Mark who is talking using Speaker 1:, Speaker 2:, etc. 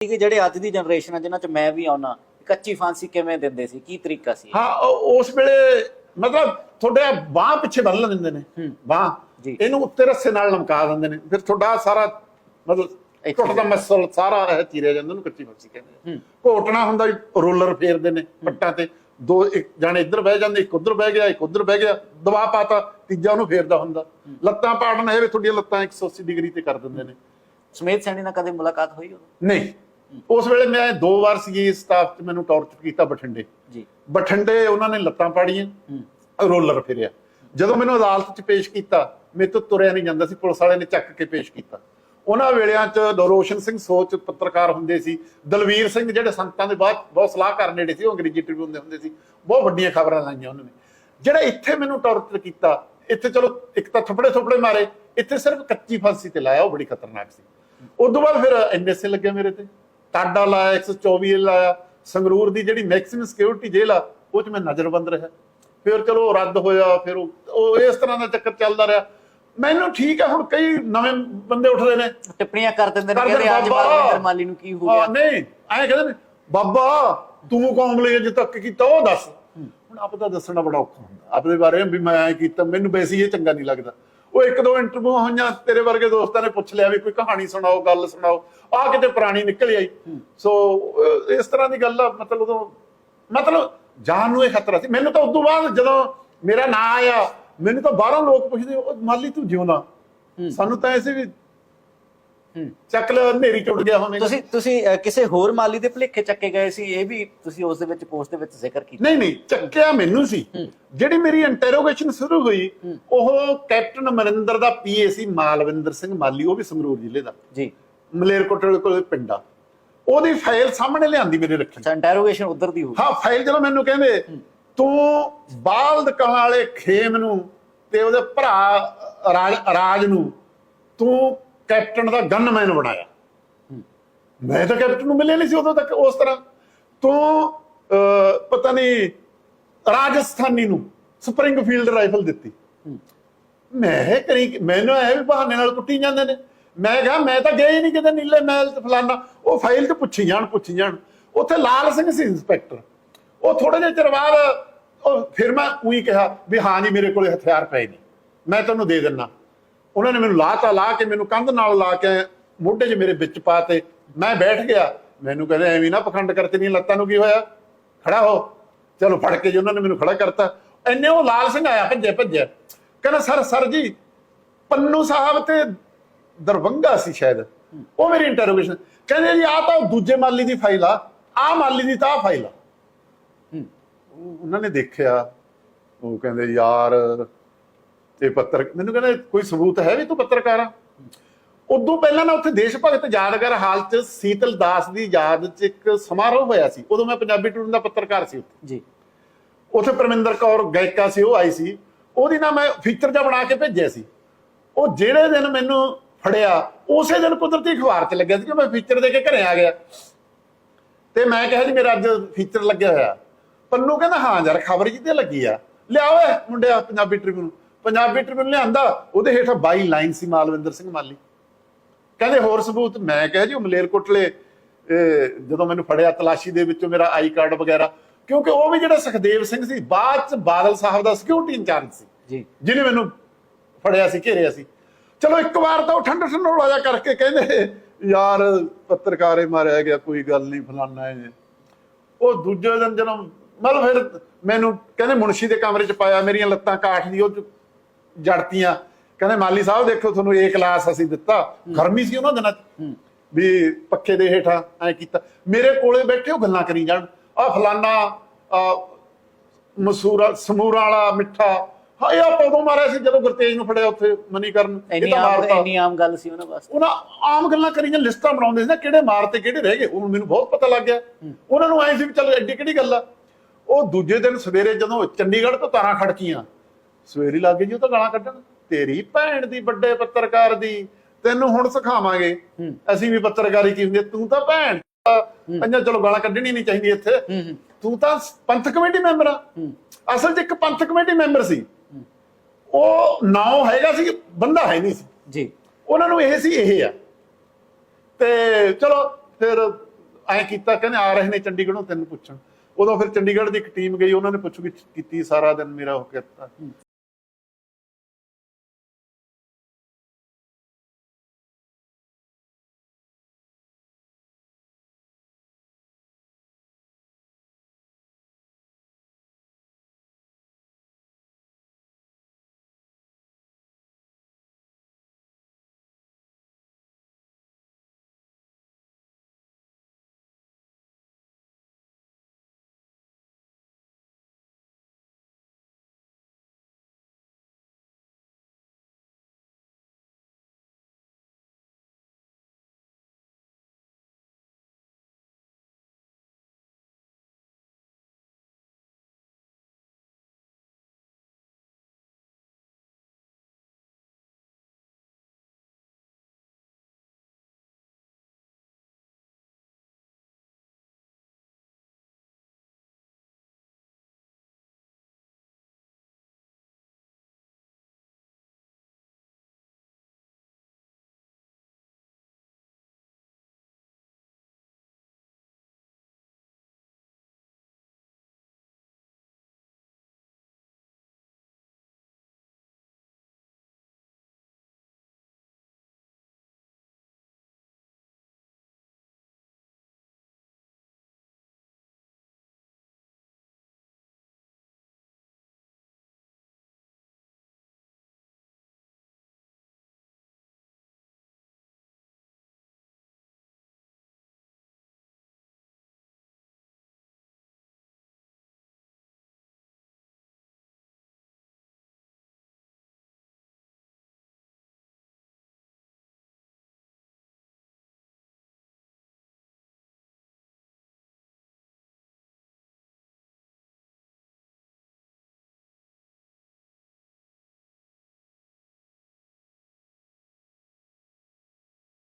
Speaker 1: ਕਿ ਜਿਹੜੇ ਅੱਜ ਦੀ ਜਨਰੇਸ਼ਨ ਆ ਜਿਨ੍ਹਾਂ ਚ ਮੈਂ ਵੀ ਆਉਣਾ ਕੱਚੀ ਫਾਂਸੀ ਕਿਵੇਂ ਦਿੰਦੇ ਸੀ? ਕੀ ਤਰੀਕਾ ਸੀ?
Speaker 2: ਹਾਂ ਉਹ- ਉਸ ਵੇਲੇ ਮਤਲਬ ਤੁਹਾਡੇ ਬਾਹ ਪਿੱਛੇ ਬੰਨ ਦਿੰਦੇ ਨੇ। ਬਾਹ।
Speaker 1: ਜੀ।
Speaker 2: ਇਹਨੂੰ ਉੱਤੇ ਰੱਸੇ ਨਾਲ ਲਮਕਾ ਦਿੰਦੇ ਨੇ। ਫਿਰ ਤੁਹਾਡਾ ਸਾਰਾ ਮਤਲਬ
Speaker 1: ਇੱਥੇ
Speaker 2: ਟੁੱਟਦਾ ਮਸਲ ਸਾਰਾ ਇਹ ਚੀਰਿਆ ਜਾਂਦਾ ਉਹਨੂੰ ਕੱਚੀ ਫਾਂਸੀ ਕਹਿੰਦੇ। ਆ ਘੋਟਣਾ ਹੁੰਦਾ ਰੋਲਰ ਫੇਰਦੇ ਨੇ ਪੱਟਾਂ ਤੇ। ਦੋ ਇੱਕ ਜਾਣੇ ਇੱਧਰ ਬਹਿ ਜਾਂਦੇ ਇੱਕ ਉੱਧਰ ਬਹਿ ਗਿਆ ਇੱਕ ਉੱਧਰ ਬਹਿ ਗਿਆ ਦਬਾ ਪਾਤਾ ਤੀਜਾ ਉਹਨੂੰ ਫੇਰਦਾ ਹੁੰਦਾ। ਲੱਤਾਂ ਪਾੜਨ ਇਹ ਵੀ ਤੁਹਾਡੀਆਂ ਲੱਤਾਂ 180 ਡਿਗਰੀ ਤੇ ਕਰ ਦਿੰਦੇ ਨੇ।
Speaker 1: ਸਮੇਤ ਸੈਣੀ ਨਾਲ ਕਦੇ ਮੁਲਾਕਾਤ ਹੋਈ ਉਦੋਂ?
Speaker 2: ਨਹੀਂ। ਉਸ ਵੇਲੇ ਮੈਂ ਦੋ ਵਾਰ ਸੀ ਸਟਾਫ 'ਚ ਮੈਨੂੰ ਟੌਰਚਰ ਕੀਤਾ ਬਠਿੰਡੇ।
Speaker 1: ਜੀ।
Speaker 2: ਬਠਿੰਡੇ ਉਹਨਾਂ ਨੇ ਲੱਤਾਂ ਪਾੜੀਆਂ ਰੋਲਰ ਫਿਰਿਆ। ਜਦੋਂ ਮੈਨੂੰ ਅਦਾਲਤ 'ਚ ਪੇਸ਼ ਕੀਤਾ ਮੇਰੇ ਤੋਂ ਤੁਰਿਆ ਨਹੀਂ ਜਾਂਦਾ ਸੀ ਪੁਲਿਸ ਵਾਲਿਆਂ ਨੇ ਚੱਕ ਕੇ ਪੇਸ਼ ਕੀਤਾ। ਉਹਨਾਂ ਵੇਲਿਆਂ 'ਚ ਰੋਸ਼ਨ ਸਿੰਘ ਸੋਚ ਪੱਤਰਕਾਰ ਹੁੰਦੇ ਸੀ ਦਲਵੀਰ ਸਿੰਘ ਜਿਹੜੇ ਸੰਤਾਂ ਦੇ ਬਾਅਦ ਬਹੁਤ ਸਲਾਹਕਾਰ ਨੇੜੇ ਸੀ ਉਹ ਅੰਗਰੇਜ਼ੀ ਟ੍ਰਿਬਿਊਨ ਦੇ ਹੁੰਦੇ ਸੀ ਬਹੁਤ ਵੱਡੀਆਂ ਖਬਰਾਂ ਲਾਈਆਂ ਉਹਨਾਂ ਨੇ। ਜਿਹੜਾ ਇੱਥੇ ਮੈਨੂੰ ਟੌਰਚਰ ਕੀਤਾ ਇੱਥੇ ਚਲੋ ਇੱਕ ਤਾਂ ਥੱਪੜੇ ਥੱਪੜੇ ਮਾਰੇ ਇੱਥੇ ਸਿਰਫ ਕੱਚੀ ਫਾਂਸੀ ਤੇ ਲਾਇਆ ਉਹ ਬੜੀ ਖਤਰਨਾਕ ਸੀ। ਤੋਂ ਬਾਅਦ ਫਿਰ ਐਨਐਸਏ ਲੱਗਿਆ ਮੇਰੇ ਤੇ। ਟਾਡਾ ਲਾਇਆ 124 ਲਾਇਆ। ਸੰਗਰੂਰ ਦੀ ਜਿਹੜੀ ਮੈਕਸਿਮਮ ਸਿਕਿਉਰਿਟੀ ਜੇਲ੍ਹ ਆ ਉਹ 'ਚ ਮੈਂ ਨਜ਼ਰਬੰਦ ਰਿਹਾ। ਫਿਰ ਚਲੋ ਰੱਦ ਹੋਇਆ ਫਿਰ ਉਹ ਇਸ ਤਰ੍ਹਾਂ ਦਾ ਚੱਕਰ ਚੱਲਦਾ ਰਿਹਾ। ਮੈਨੂੰ ਠੀਕ ਹੈ ਹੁਣ ਕਈ ਨਵੇਂ ਬੰਦੇ ਉੱਠਦੇ ਨੇ।
Speaker 1: ਟਿੱਪਣੀਆਂ ਕਰ ਦਿੰਦੇ ਨੇ ਕਹਿੰਦੇ ਅੱਜ
Speaker 2: ਬਾਬਾ।
Speaker 1: ਮਾਲੀ ਨੂੰ ਕੀ ਹੋ
Speaker 2: ਹਾਂ,
Speaker 1: ਗਿਆ
Speaker 2: ਨਹੀਂ ਐਂ ਕਹਿੰਦੇ ਨੇ ਬਾਬਾ ਤੂੰ ਕੌਮ ਲਈ ਅਜੇ ਤੱਕ ਕੀਤਾ ਉਹ ਦੱਸ। ਹੁਣ ਆਪ ਦਾ ਦੱਸਣਾ ਬੜਾ ਔਖਾ ਹੁੰਦਾ। ਆਪਣੇ ਬਾਰੇ ਵੀ ਮੈਂ ਐਂ ਕੀਤਾ ਮੈਨੂੰ ਵੈਸੇ ਇਹ ਚੰਗਾ ਨਹੀਂ ਲੱਗਦਾ। ਉਹ ਇੱਕ ਦੋ ਇੰਟਰਵਿਊ ਹੋਈਆਂ ਤੇਰੇ ਵਰਗੇ ਦੋਸਤਾਂ ਨੇ ਪੁੱਛ ਲਿਆ ਵੀ ਕੋਈ ਕਹਾਣੀ ਸੁਣਾਓ ਗੱਲ ਸੁਣਾਓ। ਆ ਕਿਤੇ ਪੁਰਾਣੀ ਨਿਕਲ ਆਈ। ਸੋ ਇਸ ਤਰ੍ਹਾਂ ਦੀ ਗੱਲ ਆ ਮਤਲਬ ਉਦੋਂ ਮਤਲਬ ਜਾਨ ਨੂੰ ਇਹ ਖਤਰਾ ਸੀ। ਮੈਨੂੰ ਤਾਂ ਉਦੋਂ ਬਾਅਦ ਜਦੋਂ ਮੇਰਾ ਨਾਂ ਆਇਆ ਮੈਨੂੰ ਤਾਂ ਬਾਹਰੋਂ ਲੋਕ ਪੁੱਛਦੇ ਉਹ ਮਾਲੀ ਤੂੰ ਜਿਉਂਦਾ ਸਾਨੂੰ ਤਾਂ ਐਸੇ ਵੀ ਚੱਕ ਲੈ ਹਨੇਰੀ ਟੁੱਟ ਗਿਆ ਹੋਵੇਗਾ
Speaker 1: ਤੁਸੀਂ ਤੁਸੀਂ ਅਹ, ਕਿਸੇ ਹੋਰ ਮਾਲੀ ਦੇ ਭੁਲੇਖੇ ਚੱਕੇ ਗਏ ਸੀ ਇਹ ਵੀ ਤੁਸੀਂ ਉਸ ਦੇ ਵਿੱਚ ਪੋਸਟ ਦੇ ਵਿੱਚ ਜ਼ਿਕਰ ਕੀਤਾ।
Speaker 2: ਨਹੀਂ ਨਹੀਂ ਚੱਕਿਆ ਮੈਨੂੰ ਸੀ। ਜਿਹੜੀ ਮੇਰੀ ਇੰਟਰੋਗੇਸ਼ਨ ਸ਼ੁਰੂ ਹੋਈ ਉਹ ਕੈਪਟਨ ਅਮਰਿੰਦਰ ਦਾ ਪੀਏ ਸੀ ਮਾਲਵਿੰਦਰ ਸਿੰਘ ਮਾਲੀ ਉਹ ਵੀ ਸੰਗਰੂਰ ਜ਼ਿਲ੍ਹੇ ਦਾ।
Speaker 1: ਜੀ।
Speaker 2: ਮਲੇਰਕੋਟਲੇ ਕੋਲ ਪਿੰਡਾ ਉਹਦੀ ਫਾਈਲ ਸਾਹਮਣੇ ਲਿਆਂਦੀ ਮੇਰੇ ਰੱਖੀ।
Speaker 1: ਅੱਛਾ ਇੰਟਰੋਗੇਸ਼ਨ ਉਧਰ ਦੀ ਹੋਈ
Speaker 2: ਹਾਂ ਫਾਈਲ ਜਦੋਂ ਮੈਨੂੰ ਕਹਿੰਦੇ ਤੂੰ ਬਾਲਦ ਕਾਂ ਵਾਲੇ ਖੇਮ ਨੂੰ ਤੇ ਉਹਦੇ ਭਰਾ ਰਾਜ ਰਾਜ ਨੂੰ ਤੂੰ ਕੈਪਟਨ ਦਾ ਗਨਮੈਨ ਬਣਾਇਆ। ਮੈਂ ਤਾਂ ਕੈਪਟਨ ਨੂੰ ਮਿਲਿਆ ਨਹੀਂ ਸੀ ਉਦੋਂ ਤੱਕ ਉਸ ਤਰ੍ਹਾਂ। ਤੂੰ ਪਤਾ ਨਹੀਂ, ਰਾਜਸਥਾਨੀ ਨੂੰ ਸਪਰਿੰਗਫੀਲਡ ਰਾਈਫਲ ਦਿੱਤੀ। ਮੈਂ ਕਰੀ ਮੈਨੂੰ ਇਹ ਵੀ ਬਹਾਨੇ ਨਾਲ ਕੁੱਟੀ ਜਾਂਦੇ ਨੇ। ਮੈਂ ਕਿਹਾ, ਮੈਂ ਤਾਂ ਗਿਆ ਹੀ ਨਹੀਂ ਕਿਤੇ ਨੀਲੇ ਮਹਿਲ ਤੇ ਫਲਾਨਾ। ਉਹ ਫਾਈਲ ਤੇ ਪੁੱਛੀ ਜਾਣ ਪੁੱਛੀ ਜਾਣ। ਉੱਥੇ ਲਾਲ ਸਿੰਘ ਸੀ ਇੰਸਪੈਕਟਰ ਉਹ ਥੋੜੇ ਜਿਹੇ ਚਿਰ ਬਾਅਦ ਉਹ ਫਿਰ ਮੈਂ ਉਹੀ ਕਿਹਾ ਵੀ ਹਾਂ ਜੀ, ਮੇਰੇ ਕੋਲੇ ਹਥਿਆਰ ਪਏ ਨੇ। ਮੈਂ ਤੁਹਾਨੂੰ ਦੇ ਦਿੰਨਾ। ਉਹਨਾਂ ਨੇ ਮੈਨੂੰ ਲਾਤਾ ਲਾ ਕੇ ਮੈਨੂੰ ਕੰਧ ਨਾਲ ਲਾ ਕੇ ਮੋਢੇ 'ਚ ਮੇਰੇ ਵਿੱਚ ਪਾਤੇ ਮੈਂ ਬੈਠ ਗਿਆ। ਮੈਨੂੰ ਕਹਿੰਦੇ ਐਵੇਂ ਨਾ ਪਖੰਡ ਕਰਤੇ ਨਹੀਂ ਲੱਤਾਂ ਨੂੰ ਕੀ ਹੋਇਆ? ਖੜਾ ਹੋ। ਚਲੋ ਫੜ ਕੇ ਜੀ ਉਹਨਾਂ ਨੇ ਮੈਨੂੰ ਖੜਾ ਕਰਤਾ। ਐਨੇ ਉਹ ਲਾਲ ਸਿੰਘ ਆਇਆ ਭੱਜੇ ਭੱਜਿਆ। ਕਹਿੰਦਾ ਸਰ ਸਰ ਜੀ ਪੰਨੂ ਸਾਹਿਬ ਤੇ ਦਰਵੰਗਾ ਸੀ ਸ਼ਾਇਦ। ਉਹ ਮੇਰੀ ਇੰਟਰੋਗੇਸ਼ਨ ਕਹਿੰਦੇ ਜੀ ਆ ਤਾਂ ਦੂਜੇ ਮਾਲੀ ਦੀ ਫਾਈਲ ਆ। ਆ ਮਾਲੀ ਦੀ ਤਾਂ ਫਾਈਲ ਆ। ਉਹਨਾਂ ਨੇ ਦੇਖਿਆ। ਉਹ ਕਹਿੰਦੇ ਯਾਰ ਤੇ ਪੱਤਰ ਮੈਨੂੰ ਕਹਿੰਦੇ ਕੋਈ ਸਬੂਤ ਹੈ ਵੀ ਤੂੰ ਪੱਤਰਕਾਰ ਆ? ਉਦੋਂ ਪਹਿਲਾਂ ਨਾ ਉੱਥੇ ਦੇਸ਼ ਭਗਤ ਯਾਦਗਾਰ ਹਾਲ ਚ ਸੀਤਲ ਦਾਸ ਦੀ ਯਾਦ ਚ ਇੱਕ ਸਮਾਰੋਹ ਹੋਇਆ ਸੀ। ਉਦੋਂ ਮੈਂ ਪੰਜਾਬੀ ਟੂਰ ਦਾ ਪੱਤਰਕਾਰ ਸੀ ਉੱਥੇ।
Speaker 1: ਜੀ।
Speaker 2: ਉੱਥੇ ਪਰਮਿੰਦਰ ਕੌਰ ਗਾਇਕਾ ਸੀ ਉਹ ਆਈ ਸੀ। ਉਹਦੀ ਨਾ ਮੈਂ ਫੀਚਰ ਜਿਹਾ ਬਣਾ ਕੇ ਭੇਜਿਆ ਸੀ। ਉਹ ਜਿਹੜੇ ਦਿਨ ਮੈਨੂੰ ਫੜਿਆ ਉਸੇ ਦਿਨ ਕੁਦਰਤੀ ਅਖਬਾਰ 'ਚ ਲੱਗਿਆ ਸੀ ਕਿ ਮੈਂ ਫੀਚਰ ਦੇ ਕੇ ਘਰੇ ਆ ਗਿਆ। ਤੇ ਮੈਂ ਕਿਹਾ ਜੀ ਮੇਰਾ ਅੱਜ ਫੀਚਰ ਲੱਗਿਆ ਹੋਇਆ। ਪੰਨੂ ਕਹਿੰਦਾ ਹਾਂ ਯਾਰ ਖਬਰ ਜੀ ਤੇ ਲੱਗੀ ਆ? ਲਿਆ ਓਏ ਮੁੰਡਿਆ ਪੰਜਾਬੀ ਟ੍ਰਿਬਿਊਨ। ਪੰਜਾਬੀ ਟ੍ਰਿਬਿਊਨ ਲਿਆਂਦਾ ਉਹਦੇ ਹੇਠਾਂ 22 ਲਾਈਨ ਸੀ ਮਾਲਵਿੰਦਰ ਸਿੰਘ ਮਾਲੀ। ਕਹਿੰਦੇ ਹੋਰ ਸਬੂਤ? ਮੈਂ ਕਿਹਾ ਜੀ ਉਹ ਮਲੇਰਕੋਟਲੇ ਜਦੋਂ ਮੈਨੂੰ ਫੜਿਆ ਤਲਾਸ਼ੀ ਦੇ ਵਿੱਚੋਂ ਮੇਰਾ ਆਈ ਕਾਰਡ ਵਗੈਰਾ ਕਿਉਂਕਿ ਉਹ ਵੀ ਜਿਹੜਾ ਸੁਖਦੇਵ ਸਿੰਘ ਸੀ ਬਾਅਦ ਚ ਬਾਦਲ ਸਾਹਿਬ ਦਾ ਸਿਕਿਉਰਿਟੀ ਇੰਚਾਰਜ ਸੀ।
Speaker 1: ਜੀ।
Speaker 2: ਜਿਹਨੇ ਮੈਨੂੰ ਫੜਿਆ ਸੀ ਘੇਰਿਆ ਸੀ। ਚਲੋ ਇੱਕ ਵਾਰ ਤਾਂ ਉਹ ਠੰਡ ਠੰਡੋਲਾ ਜਾ ਕਰਕੇ ਕਹਿੰਦੇ ਯਾਰ ਪੱਤਰਕਾਰੇ ਮਾਰਿਆ ਗਿਆ ਕੋਈ ਗੱਲ ਨਹੀਂ ਫਲਾਨਾ ਹੈ ਉਹ ਦੂਜੇ ਦਿਨ ਜਦੋਂ ਮਤਲਬ ਫਿਰ ਮੈਨੂੰ ਕਹਿੰਦੇ ਮੁਨਸ਼ੀ ਦੇ ਕਮਰੇ 'ਚ ਪਾਇਆ ਮੇਰੀਆਂ ਲੱਤਾਂ ਕਾਠ ਦੀ ਉਹ ਜੜਤੀਆਂ। ਕਹਿੰਦੇ ਮਾਲੀ ਸਾਹਿਬ ਦੇਖੋ ਤੁਹਾਨੂੰ ਏ ਕਲਾਸ ਅਸੀਂ ਦਿੱਤਾ। ਗਰਮੀ ਸੀ ਉਹਨਾਂ ਦਿਨਾਂ 'ਚ। ਵੀ ਪੱਖੇ ਦੇ ਹੇਠਾਂ ਐ ਕੀਤਾ। ਮੇਰੇ ਕੋਲੇ ਬੈਠੇ ਉਹ ਗੱਲਾਂ ਕਰੀ ਜਾਣ। ਆ ਫਲਾਨਾ ਆ ਮਸੂਰਾ ਸਮੂਰਾ ਵਾਲਾ ਮਿੱਠਾ। ਹਾਂ ਇਹ ਆਪਾਂ ਉਦੋਂ ਮਾਰਿਆ ਸੀ ਜਦੋਂ ਗੁਰਤੇਜ ਨੂੰ ਫੜਿਆ ਉੱਥੇ ਤਾਂ
Speaker 1: ਆਮ
Speaker 2: ਮਾਰਤਾ।
Speaker 1: ਇੰਨੀ ਆਮ ਗੱਲ ਸੀ ਉਹਨਾਂ ਵਾਸਤੇ।
Speaker 2: ਉਹਨਾਂ ਆਮ ਗੱਲਾਂ ਕਰੀਆਂ ਲਿਸਟਾਂ ਬਣਾਉਂਦੇ ਸੀ ਨਾ ਕਿਹੜੇ ਮਾਰ ਤੇ ਕਿਹੜੇ ਰਹਿ ਗਏ। ਉਹ ਮੈਨੂੰ ਬਹੁਤ ਪਤਾ ਲੱਗ ਗਿਆ। ਉਹਨਾਂ ਨੂੰ ਐਂ ਸੀ ਵੀ ਚੱਲ ਐਡੀ ਕਿਹੜੀ ਗੱਲ ਆ। ਉਹ ਦੂਜੇ ਦਿਨ ਸਵੇਰੇ ਜਦੋਂ ਚੰਡੀਗੜ੍ਹ ਤੋਂ ਤਾਰਾਂ ਖੜਕੀਆਂ ਸਵੇਰੇ ਲੱਗ ਗਈ ਜੀ ਉਹ ਤਾਂ ਗਾਲਾਂ ਕੱਢਣ। ਤੇਰੀ ਭੈਣ ਦੀ ਵੱਡੇ ਪੱਤਰਕਾਰ ਦੀ ਤੈਨੂੰ ਹੁਣ ਸਿਖਾਵਾਂਗੇ। ਅਸੀਂ ਵੀ ਪੱਤਰਕਾਰੀ ਕੀ ਹੁੰਦੀ ਤੂੰ ਤਾਂ ਭੈਣ। ਅੰਜਾ ਚਲੋ ਗਾਲਾਂ ਕੱਢਣੀ ਨਹੀਂ ਚਾਹੀਦੀ ਇੱਥੇ।
Speaker 1: ਹੂੰ ਹੂੰ।
Speaker 2: ਤੂੰ ਤਾਂ ਪੰਥ ਕਮੇਟੀ ਮੈਂਬਰ ਆ। ਅਸਲ 'ਚ ਇੱਕ ਪੰਥ ਕਮੇਟੀ ਮੈਂਬਰ ਸੀ। ਉਹ ਨਾਮ ਹੈਗਾ ਸੀ ਬੰਦਾ ਹੈ ਨਹੀਂ ਸੀ।
Speaker 1: ਜੀ।
Speaker 2: ਉਹਨਾਂ ਨੂੰ ਇਹ ਸੀ ਇਹ ਆ। ਤੇ ਚਲੋ ਫਿਰ ਐ ਕੀਤਾ ਕਹਿੰਦੇ ਆ ਰਹੇ ਨੇ ਚੰਡੀਗੜ੍ਹੋਂ ਤੈਨੂੰ ਪੁੱਛਣ। ਉਦੋਂ ਫਿਰ ਚੰਡੀਗੜ੍ਹ ਦੀ ਇੱਕ ਟੀਮ ਗਈ ਉਹਨਾਂ ਨੇ ਪੁੱਛਗਿੱਛ ਕੀਤੀ ਸਾਰਾ ਦਿਨ ਮੇਰਾ ਉਹ ਕੀਤਾ।